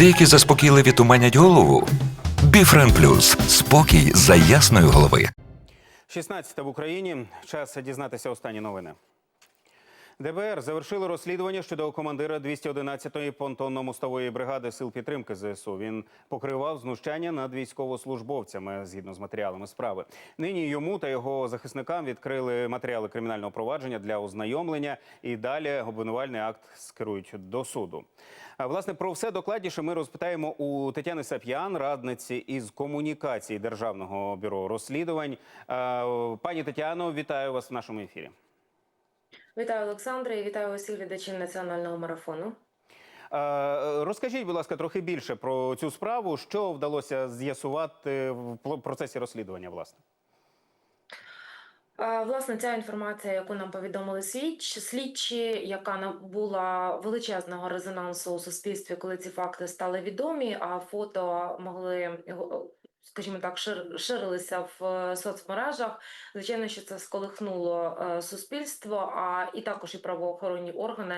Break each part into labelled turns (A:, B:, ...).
A: Деякі заспокійливі туманять голову. Біфрен Плюс спокій за ясної голови.
B: 16 в Україні. Час дізнатися останні новини. ДБР завершило розслідування щодо командира 211-ї понтонно-мостової бригади сил підтримки ЗСУ. Він покривав знущання над військовослужбовцями згідно з матеріалами справи. Нині йому та його захисникам відкрили матеріали кримінального провадження для ознайомлення і далі обвинувальний акт скерують до суду. А власне про все докладніше ми розпитаємо у Тетяни Сап'ян, радниці із комунікації Державного бюро розслідувань. Пані Тетяно, вітаю вас в нашому ефірі.
C: Вітаю Олександре і вітаю усіх глядачів національного марафону.
B: Е, Розкажіть, будь ласка, трохи більше про цю справу. Що вдалося з'ясувати в процесі розслідування? Власне,
C: Власне, ця інформація, яку нам повідомили слідч, слідчі, яка набула величезного резонансу у суспільстві, коли ці факти стали відомі, а фото могли. Скажімо так, шир- ширилися в е, соцмережах. Звичайно, що це сколихнуло е, суспільство, а і також і правоохоронні органи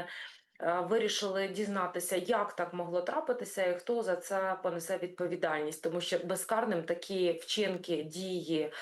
C: е, вирішили дізнатися, як так могло трапитися, і хто за це понесе відповідальність, тому що безкарним такі вчинки, дії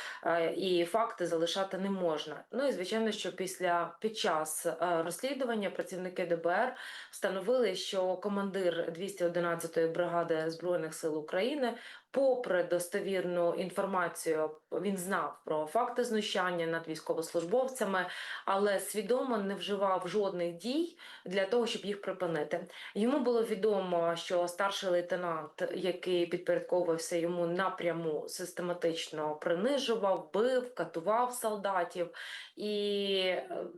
C: і факти залишати не можна. Ну і звичайно, що після під час розслідування працівники ДБР встановили, що командир 211-ї бригади збройних сил України. Попри достовірну інформацію, він знав про факти знущання над військовослужбовцями, але свідомо не вживав жодних дій для того, щоб їх припинити. Йому було відомо, що старший лейтенант, який підпорядковувався йому напряму, систематично принижував, бив, катував солдатів. І...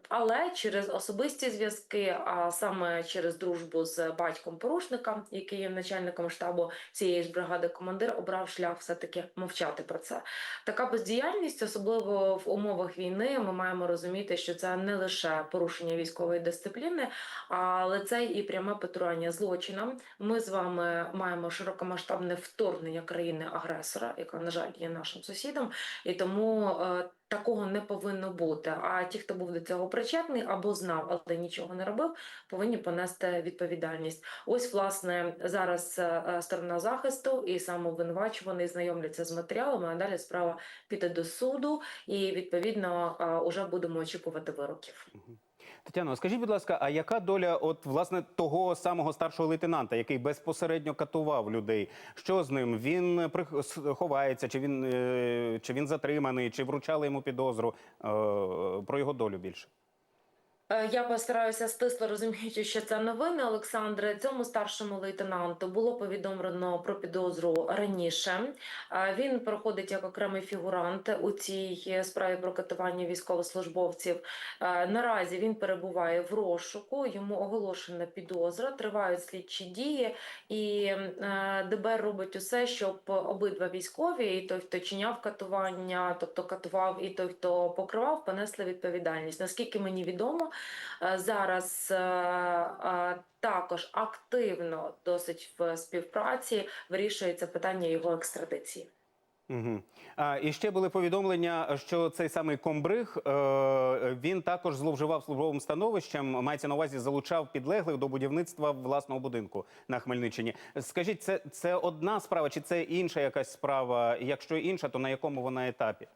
C: Але через особисті зв'язки, а саме через дружбу з батьком порушника, який є начальником штабу цієї ж бригади, командир обрав шлях все-таки мовчати про це. Така бездіяльність, особливо в умовах війни, ми маємо розуміти, що це не лише порушення військової дисципліни, але це і пряме потурання злочинам. Ми з вами маємо широкомасштабне вторгнення країни-агресора, яка, на жаль, є нашим сусідом, і тому е, такого не повинно бути. А ті, хто був до цього причетний або знав, але нічого не робив, повинні понести відповідальність. Ось, власне, зараз е, сторона захисту і самовинувачуваний знайомляться з матеріалами, а далі справа піде до суду, і відповідно е, уже будемо очікувати вироків.
B: Тетяно, скажіть, будь ласка, а яка доля от власне того самого старшого лейтенанта, який безпосередньо катував людей? Що з ним? Він ховається, чи він е, чи він затриманий, чи вручали йому підозру Е, про його долю більше?
C: Е, Я постараюся стисло розуміючи, що це новини, Олександре. Цьому старшому лейтенанту було повідомлено про підозру раніше. Е, Він проходить як окремий фігурант у цій справі про катування військовослужбовців. Е, Наразі він перебуває в розшуку. Йому оголошена підозра, тривають слідчі дії, і ДБР робить усе, щоб обидва військові, і той, хто чиняв катування, тобто катував, і той, хто покривав, понесли відповідальність. Наскільки мені відомо, зараз е, е, також активно досить в співпраці вирішується питання його екстрадиції.
B: Угу. А, і ще були повідомлення, що цей самий комбриг е, він також зловживав службовим становищем. Мається на увазі, залучав підлеглих до будівництва власного будинку на Хмельниччині. Скажіть, це, це одна справа, чи це інша якась справа? Якщо інша, то на якому вона етапі?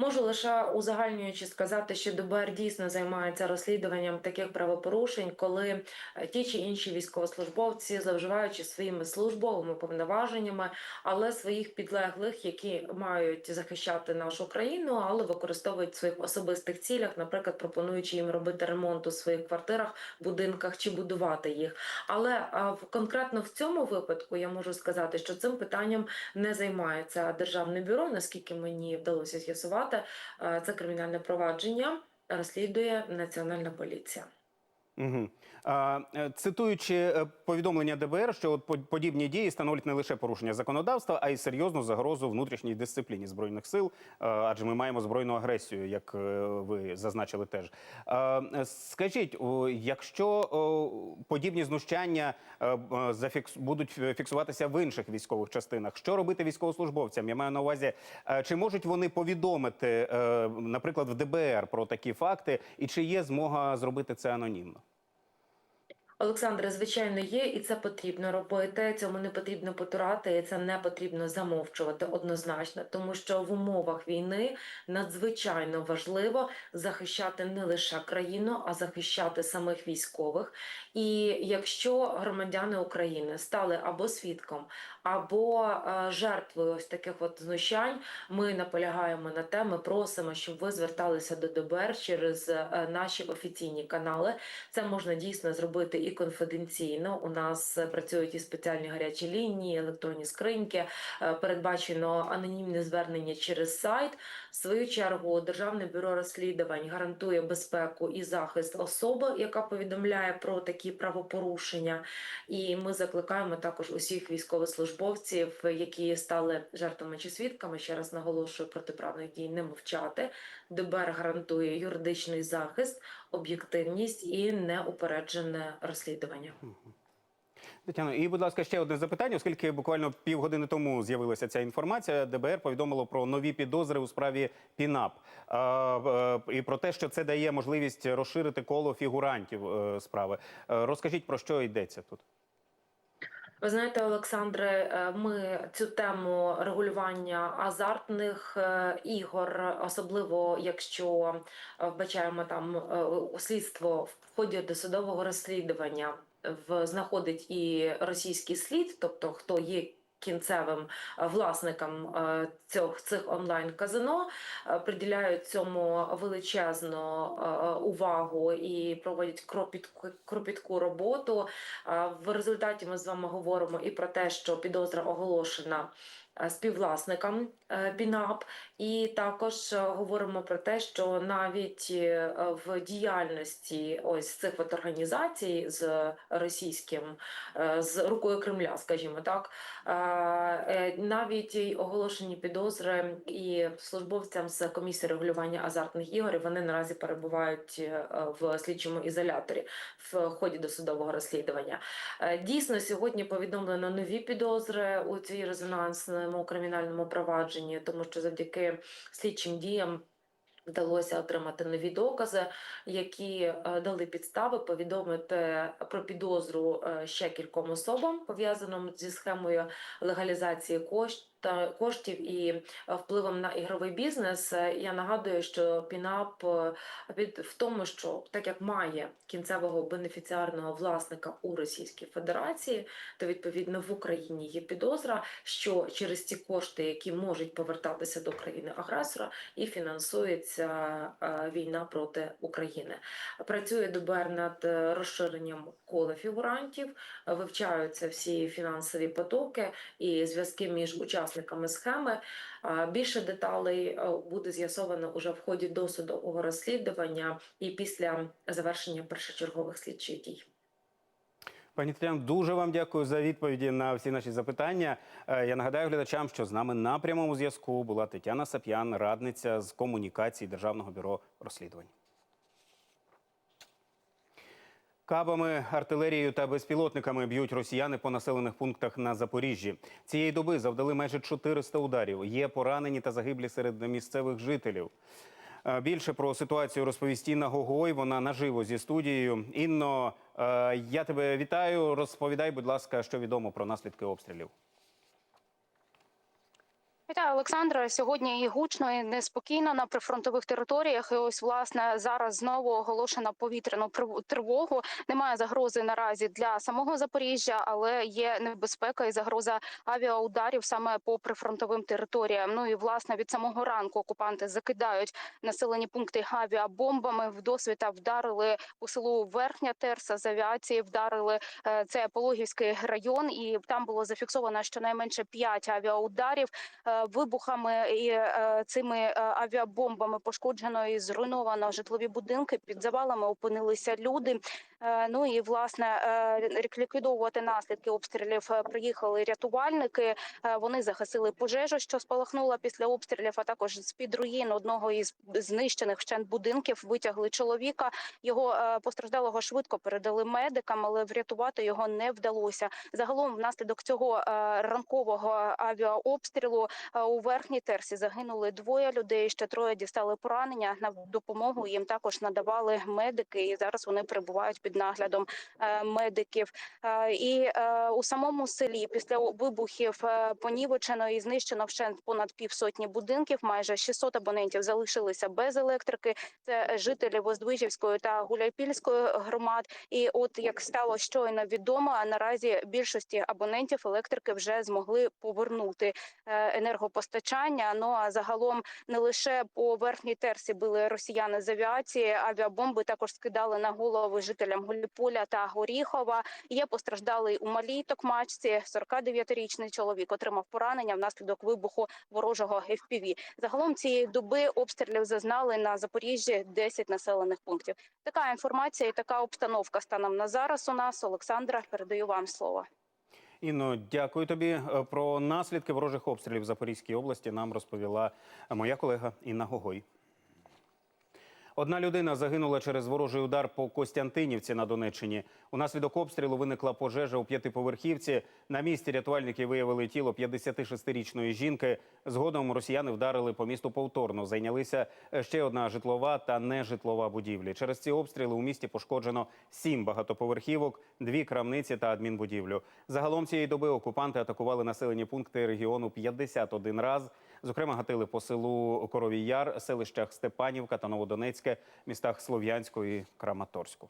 C: Можу лише узагальнюючи сказати, що ДБР дійсно займається розслідуванням таких правопорушень, коли е, ті чи інші військовослужбовці, зловживаючи своїми службовими повноваженнями, але своїх підлеглих, які мають захищати нашу країну, але використовують в своїх особистих цілях, наприклад, пропонуючи їм робити ремонт у своїх квартирах, будинках чи будувати їх. Але в- конкретно в цьому випадку я можу сказати, що цим питанням не займається державне бюро, наскільки мені вдалося з'ясувати. Е, Це кримінальне провадження розслідує Національна поліція.
B: Угу. Е, цитуючи е, повідомлення ДБР, що от по- подібні дії становлять не лише порушення законодавства, а й серйозну загрозу внутрішній дисципліні збройних сил, е, адже ми маємо збройну агресію, як ви зазначили теж. Скажіть, якщо подібні знущання будуть фіксуватися в інших військових частинах, що робити військовослужбовцям? Я маю на увазі, чи можуть вони повідомити, наприклад, в ДБР про такі факти, і чи є змога зробити це анонімно?
C: Олександре, звичайно, є, і це потрібно робити. Цьому не потрібно потурати, і це не потрібно замовчувати однозначно, тому що в умовах війни надзвичайно важливо захищати не лише країну, а захищати самих військових. І якщо громадяни України стали або свідком, або е, жертвою ось таких от знущань, ми наполягаємо на те, ми просимо, щоб ви зверталися до ДБР через е, наші офіційні канали. Це можна дійсно зробити і конфіденційно. У нас е, працюють і спеціальні гарячі лінії, електронні скриньки. е, Передбачено анонімне звернення через сайт. В свою чергу Державне бюро розслідувань гарантує безпеку і захист особи, яка повідомляє про такі правопорушення. І ми закликаємо також усіх військовослужбовців, які стали жертвами чи свідками. Ще раз наголошую протиправних дій, не мовчати. ДБР гарантує юридичний захист, об'єктивність і неупереджене розслідування.
B: Тетяно, і, будь ласка, ще одне запитання, оскільки буквально півгодини тому з'явилася ця інформація. ДБР повідомило про нові підозри у справі ПІНАП е, і про те, що це дає можливість розширити коло фігурантів е, справи. Е, Розкажіть про що йдеться тут.
C: Ви знаєте, Олександре, е, ми цю тему регулювання азартних е, ігор, особливо якщо е, вбачаємо там слідство в ході досудового розслідування, в знаходить і російський слід, тобто хто є. Кінцевим е, власникам е, цих, цих онлайн казино е, приділяють цьому величезну увагу і проводять кропітку, кропітку роботу. В результаті ми з вами говоримо і про те, що підозра оголошена співвласникам е, БІНАП, і також е, говоримо про те, що навіть е, в діяльності ось цих от організацій з російським, з рукою Кремля, скажімо так, навіть оголошені підозри і службовцям з комісії регулювання азартних ігор, вони наразі перебувають в слідчому ізоляторі в ході досудового розслідування. Дійсно, сьогодні повідомлено нові підозри у цій резонансному кримінальному провадженні, тому що завдяки слідчим діям. Вдалося отримати нові докази, які е, дали підстави повідомити про підозру е, ще кільком особам, пов'язаним зі схемою легалізації коштів. Коштів і е, впливом на ігровий бізнес. Е, Я нагадую, що ПІНАП е, від в тому, що так як має кінцевого бенефіціарного власника у Російській Федерації, то відповідно в Україні є підозра, що через ці кошти, які можуть повертатися до країни агресора, і фінансується війна проти України. Працює ДБР над розширенням кола фігурантів, вивчаються всі фінансові потоки і зв'язки між учасниками схеми. Більше деталей е, буде з'ясовано уже в ході досудового розслідування і після завершення першочергових слідчих дій.
B: Пані Тетяно, дуже вам дякую за відповіді на всі наші запитання. Е, Я нагадаю глядачам, що з нами на прямому зв'язку була Тетяна Сап'ян, радниця з комунікації Державного бюро розслідувань. Кабами, артилерією та безпілотниками б'ють росіяни по населених пунктах на Запоріжжі. Цієї доби завдали майже 400 ударів. Є поранені та загиблі серед місцевих жителів. Е, Більше про ситуацію розповість Інна Гогой. Вона наживо зі студією. Інно, е, я тебе вітаю. Розповідай, будь ласка, що відомо про наслідки обстрілів.
D: Вітаю, Олександра. Сьогодні і гучно, і неспокійно на прифронтових територіях. І ось власне зараз знову оголошено повітряну тривогу. Немає загрози наразі для самого Запоріжжя, але є небезпека і загроза авіаударів саме по прифронтовим територіям. Ну і власне від самого ранку окупанти закидають населені пункти авіабомбами. В досвіта вдарили по селу Верхня Терса з авіації. Вдарили е, це Пологівський район, і там було зафіксовано щонайменше п'ять авіаударів. Вибухами і е, цими е, авіабомбами пошкоджено і зруйновано житлові будинки. Під завалами опинилися люди. Е, Ну і власне ліквідовувати наслідки обстрілів приїхали рятувальники. Вони загасили пожежу, що спалахнула після обстрілів. А також з під руїн одного із знищених вщент будинків витягли чоловіка. Його постраждалого швидко передали медикам, але врятувати його не вдалося. Загалом, внаслідок цього ранкового авіаобстрілу У верхній терсі загинули двоє людей. Ще троє дістали поранення. На допомогу їм також надавали медики, і зараз вони перебувають під наглядом е, медиків. Е, І е, у самому селі після вибухів е, понівечено і знищено вщент понад півсотні будинків. Майже 600 абонентів залишилися без електрики. Це жителі Воздвижівської та Гуляйпільської громад. І от як стало щойно відомо, наразі більшості абонентів електрики вже змогли повернути е, енергопостачання. Ну а загалом не лише по верхній терсі били росіяни з авіації, авіабомби також скидали на голови жителям Гуліполя та Горіхова. Є постраждалий у малій токмачці. 49-річний чоловік отримав поранення внаслідок вибуху ворожого FPV. Загалом цієї доби обстрілів зазнали на Запоріжжі 10 населених пунктів. Така інформація і така обстановка станом на зараз. У нас Олександра передаю вам слово.
B: Інно, дякую тобі. Е, Про наслідки ворожих обстрілів в Запорізькій області нам розповіла моя колега Інна Гогой. Одна людина загинула через ворожий удар по Костянтинівці на Донеччині. Унаслідок обстрілу виникла пожежа у п'ятиповерхівці. На місці рятувальники виявили тіло 56-річної жінки. Згодом росіяни вдарили по місту повторно. Зайнялися ще одна житлова та нежитлова будівлі. Через ці обстріли у місті пошкоджено сім багатоповерхівок, дві крамниці та адмінбудівлю. Загалом цієї доби окупанти атакували населені пункти регіону 51 раз. Зокрема, гатили по селу Коровій Яр, селищах Степанівка та Новодонецьке, містах Слов'янську і Краматорську.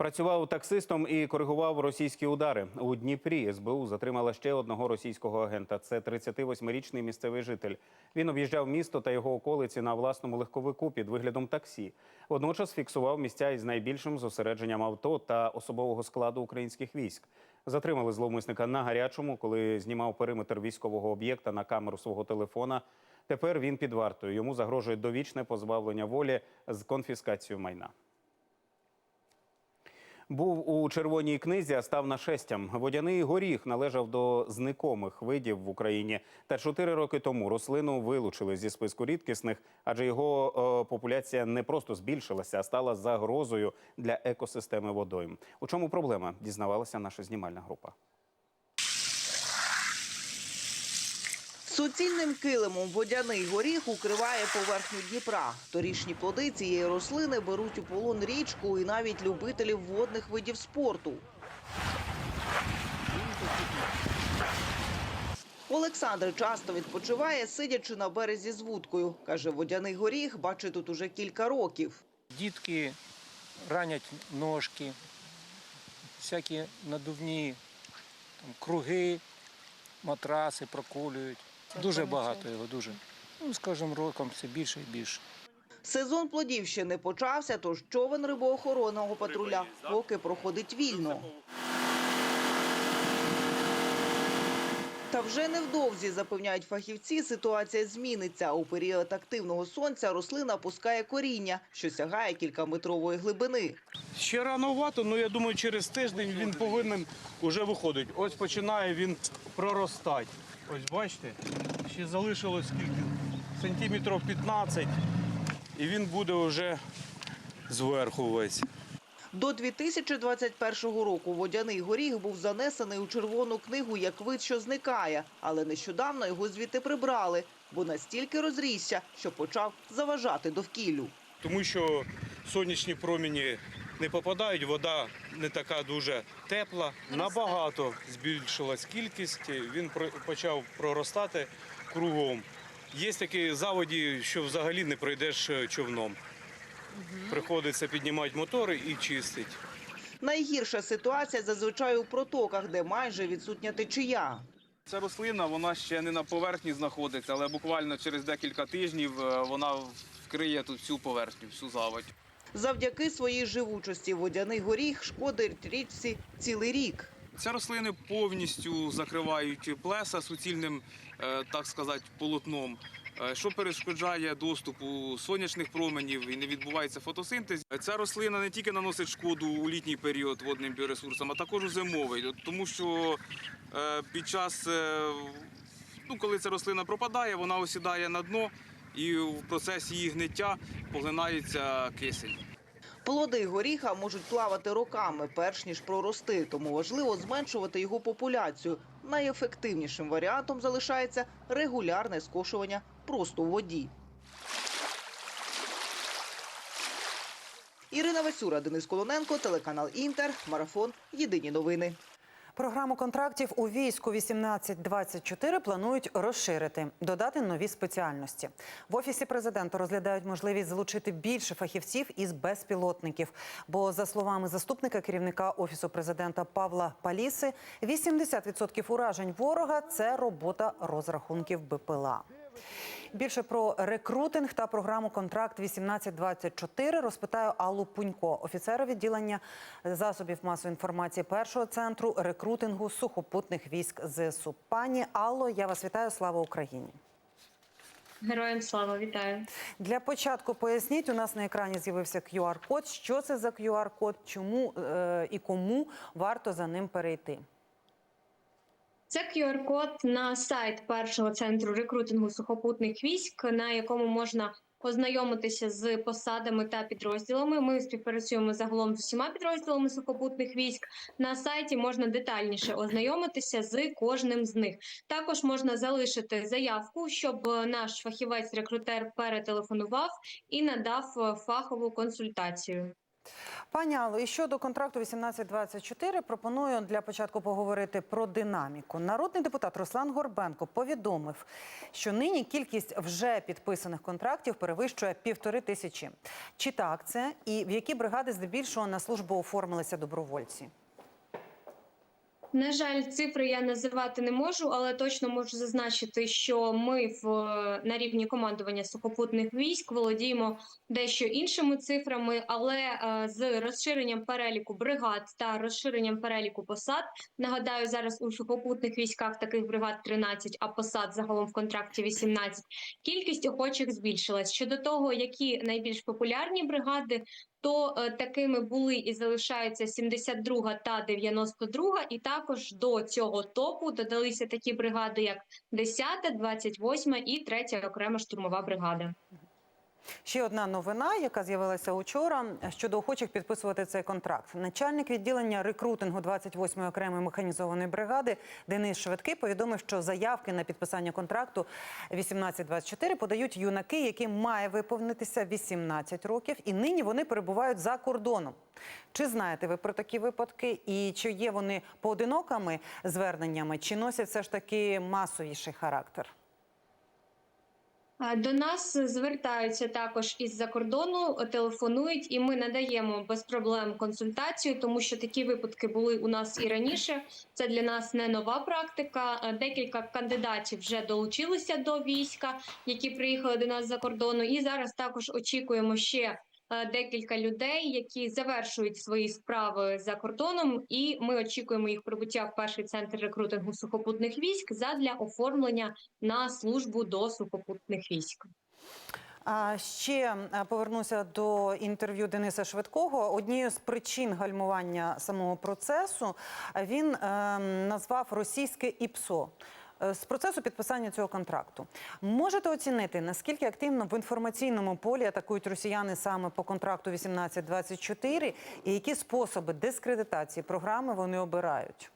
B: Працював таксистом і коригував російські удари. У Дніпрі СБУ затримала ще одного російського агента. Це 38-річний місцевий житель. Він об'їжджав місто та його околиці на власному легковику під виглядом таксі. Водночас фіксував місця із найбільшим зосередженням авто та особового складу українських військ. Затримали зловмисника на гарячому, коли знімав периметр військового об'єкта на камеру свого телефона. Тепер він під вартою. Йому загрожує довічне позбавлення волі з конфіскацією майна. Був у червоній книзі, а став нашестям. Водяний горіх належав до зникомих видів в Україні. Та чотири роки тому рослину вилучили зі списку рідкісних, адже його е, популяція не просто збільшилася, а стала загрозою для екосистеми водойм. У чому проблема? Дізнавалася наша знімальна група.
E: Суцільним килимом водяний горіх укриває поверхню Дніпра. Торішні плоди цієї рослини беруть у полон річку і навіть любителів водних видів спорту. Олександр часто відпочиває, сидячи на березі з вудкою. Каже, водяний горіх бачить тут уже кілька років.
F: Дітки ранять ножки, всякі надувні там, круги, матраси проколюють. Дуже багато його, дуже. Ну, з кожним роком все більше і більше.
E: Сезон плодів ще не почався, тож човен рибоохоронного патруля поки проходить вільно. Та вже невдовзі, запевняють фахівці, ситуація зміниться. У період активного сонця рослина пускає коріння, що сягає кількаметрової глибини.
G: Ще рановато, але я думаю, через тиждень він повинен вже виходити. Ось починає він проростати. Ось бачите, ще залишилось скільки сантиметрів 15, і він буде вже зверху весь.
E: До 2021 року водяний горіх був занесений у червону книгу як вид, що зникає, але нещодавно його звідти прибрали, бо настільки розрісся, що почав заважати довкіллю.
G: Тому що сонячні промені не попадають, вода не така дуже тепла. Набагато збільшилась кількість, він про- почав проростати кругом. Є такі заводі, що взагалі не пройдеш е, човном. Приходиться піднімати мотори і чистити.
E: Найгірша ситуація зазвичай у протоках, де майже відсутня течія.
H: Ця рослина вона ще не на поверхні знаходиться, але буквально через декілька тижнів е, вона вкриє тут всю поверхню, всю заводь.
E: Завдяки своїй живучості водяний горіх шкодить річці цілий рік.
H: Ці рослини повністю закривають плеса суцільним, е, так сказати, полотном, що перешкоджає доступу сонячних променів і не відбувається фотосинтез. Ця рослина не тільки наносить шкоду у літній період водним біоресурсам, а також у зимовий, тому що е, під час, е, ну, коли ця рослина пропадає, вона осідає на дно і в процесі її гниття поглинається кисень.
E: Плоди горіха можуть плавати роками, перш ніж прорости, тому важливо зменшувати його популяцію. Найефективнішим варіантом залишається регулярне скошування просто у воді. Ірина Васюра, Денис Колоненко, телеканал Інтер, Марафон. Єдині новини.
I: Програму контрактів у війську 1824 планують розширити, додати нові спеціальності. В офісі президента розглядають можливість залучити більше фахівців із безпілотників. Бо, за словами заступника керівника офісу президента Павла Паліси, 80% уражень ворога це робота розрахунків БПЛА. Більше про рекрутинг та програму Контракт 1824 розпитаю Аллу Пунько, офіцера відділення засобів масової інформації першого центру рекрутингу сухопутних військ ЗСУ. Пані Алло, я вас вітаю. Слава Україні!
J: Героям слава, вітаю.
I: Для початку поясніть, у нас на екрані з'явився QR-код. Що це за QR-код, чому е, і кому варто за ним перейти?
J: Це QR-код на сайт першого центру рекрутингу сухопутних військ, на якому можна ознайомитися з посадами та підрозділами. Ми співпрацюємо загалом з усіма підрозділами сухопутних військ. На сайті можна детальніше ознайомитися з кожним з них. Також можна залишити заявку, щоб наш фахівець-рекрутер перетелефонував і надав е, фахову консультацію.
I: Пані Алло, і щодо контракту 1824 пропоную для початку поговорити про динаміку. Народний депутат Руслан Горбенко повідомив, що нині кількість вже підписаних контрактів перевищує півтори тисячі. Чи так це і в які бригади здебільшого на службу оформилися добровольці?
J: На жаль, цифри я називати не можу, але точно можу зазначити, що ми в на рівні командування сухопутних військ володіємо дещо іншими цифрами, але е, з розширенням переліку бригад та розширенням переліку посад. Нагадаю, зараз у сухопутних військах таких бригад 13, а посад загалом в контракті 18. Кількість охочих збільшилась. Щодо того, які найбільш популярні бригади, то е, такими були і залишаються 72 та 92, і також до цього топу додалися такі бригади, як 10, 28 і 3 окрема штурмова бригада.
I: Ще одна новина, яка з'явилася учора щодо охочих підписувати цей контракт. Начальник відділення рекрутингу 28-ї окремої механізованої бригади Денис Швидкий повідомив, що заявки на підписання контракту 1824 подають юнаки, яким має виповнитися 18 років, і нині вони перебувають за кордоном. Чи знаєте ви про такі випадки? І чи є вони поодинокими зверненнями, чи носять все ж таки масовіший характер?
J: До нас звертаються також із-за кордону, телефонують, і ми надаємо без проблем консультацію, тому що такі випадки були у нас і раніше. Це для нас не нова практика. Декілька кандидатів вже долучилися до війська, які приїхали до нас за кордону. І зараз також очікуємо ще декілька людей, які завершують свої справи за кордоном, і ми очікуємо їх прибуття в перший центр рекрутингу сухопутних військ задля оформлення на службу до сухопутних військ.
I: А ще е, повернуся до інтерв'ю Дениса Швидкого. Однією з причин гальмування самого процесу е, він е, назвав російське ІПСО. Е, З процесу підписання цього контракту можете оцінити наскільки активно в інформаційному полі атакують росіяни саме по контракту 1824 і які способи дискредитації програми вони обирають?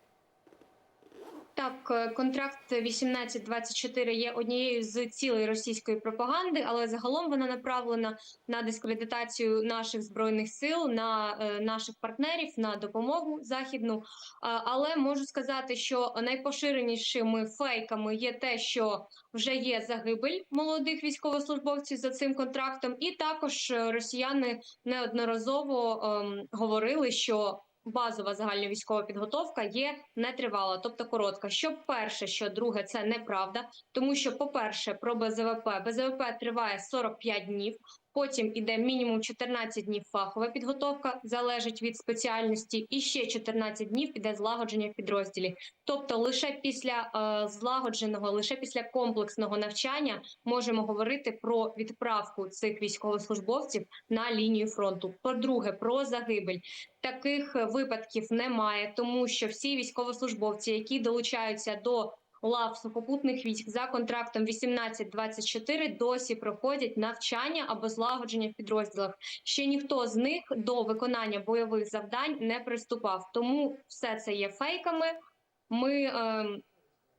J: Так, е, контракт 1824 є однією з цілей російської пропаганди, але загалом вона направлена на дискредитацію наших збройних сил, на е, наших партнерів, на допомогу західну. Але можу сказати, що найпоширенішими фейками є те, що вже є загибель молодих військовослужбовців за цим контрактом, і також е, росіяни неодноразово ем, говорили, що базова загальна військова підготовка є нетривала, тобто коротка. Що перше, що друге, це неправда, тому що, по-перше, про БЗВП БЗВП триває 45 днів. Потім іде мінімум 14 днів фахова підготовка, залежить від спеціальності, і ще 14 днів іде злагодження в підрозділі. Тобто, лише після е, злагодженого, лише після комплексного навчання можемо говорити про відправку цих військовослужбовців на лінію фронту. По-друге, про загибель таких е, випадків немає, тому що всі військовослужбовці, які долучаються до лав сухопутних військ за контрактом 1824 досі проходять навчання або злагодження в підрозділах. Ще ніхто з них до виконання бойових завдань не приступав. Тому все це є фейками. Ми, е,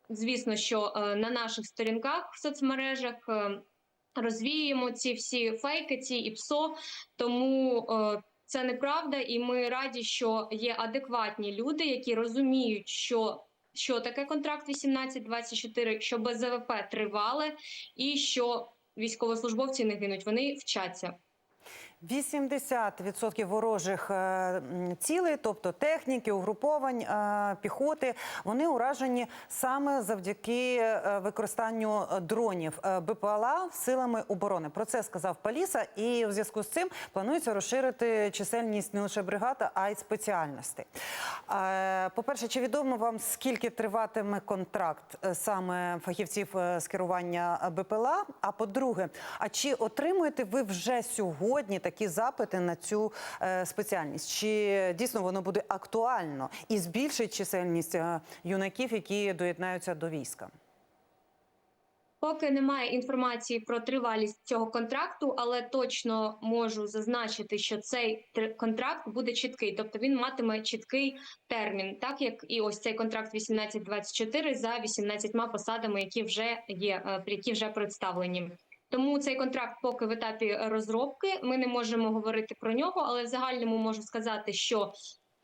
J: звісно, що е, на наших сторінках в соцмережах. Е, Розвіємо ці всі фейки, ці ІПСО, тому е, це неправда, і ми раді, що є адекватні люди, які розуміють, що, що таке контракт 1824, що без ЗВП тривали, і що військовослужбовці не гинуть, вони вчаться.
I: 80% ворожих е, цілей, тобто техніки, угруповань, е, піхоти, вони уражені саме завдяки е, використанню дронів БПЛА силами оборони. Про це сказав Паліса, і в зв'язку з цим планується розширити чисельність не лише бригади, а й спеціальностей. Е, По-перше, чи відомо вам скільки триватиме контракт саме фахівців з керування БПЛА? А по-друге, а чи отримуєте ви вже сьогодні такі запити на цю е, спеціальність? Чи дійсно воно буде актуально і збільшить чисельність е, юнаків, які доєднаються до війська?
J: Поки немає інформації про тривалість цього контракту, але точно можу зазначити, що цей тр- контракт буде чіткий, тобто він матиме чіткий термін, так як і ось цей контракт 1824 за 18 посадами, які вже є, е, які вже представлені. Тому цей контракт поки в етапі розробки. Ми не можемо говорити про нього, але в загальному можу сказати, що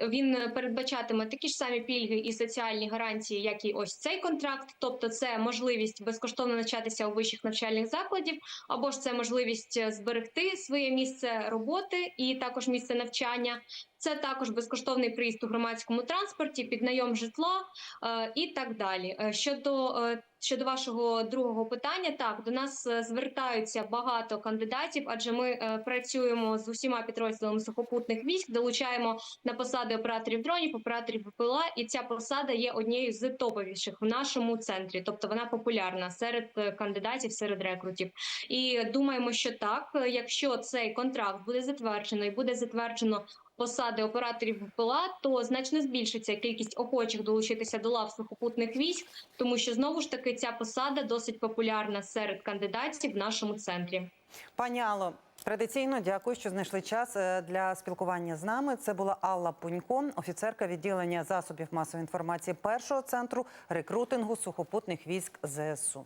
J: він передбачатиме такі ж самі пільги і соціальні гарантії, як і ось цей контракт. Тобто, це можливість безкоштовно навчатися у вищих навчальних закладів, або ж це можливість зберегти своє місце роботи і також місце навчання. Це також безкоштовний приїзд у громадському транспорті, піднайом житла е, і так далі. Е, Щодо е, щодо вашого другого питання, так до нас звертаються багато кандидатів, адже ми е, працюємо з усіма підрозділами сухопутних військ, долучаємо на посади операторів дронів, операторів БПЛА, і ця посада є однією з топовіших в нашому центрі, тобто вона популярна серед кандидатів, серед рекрутів. І думаємо, що так, якщо цей контракт буде затверджено і буде затверджено посади операторів БПЛА, то значно збільшиться кількість охочих долучитися до лав сухопутних військ, тому що знову ж таки ця посада досить популярна серед кандидатів в нашому центрі.
I: Пані Алло, традиційно дякую, що знайшли час е, для спілкування з нами. Це була Алла Пунько, офіцерка відділення засобів масової інформації першого центру рекрутингу сухопутних військ ЗСУ.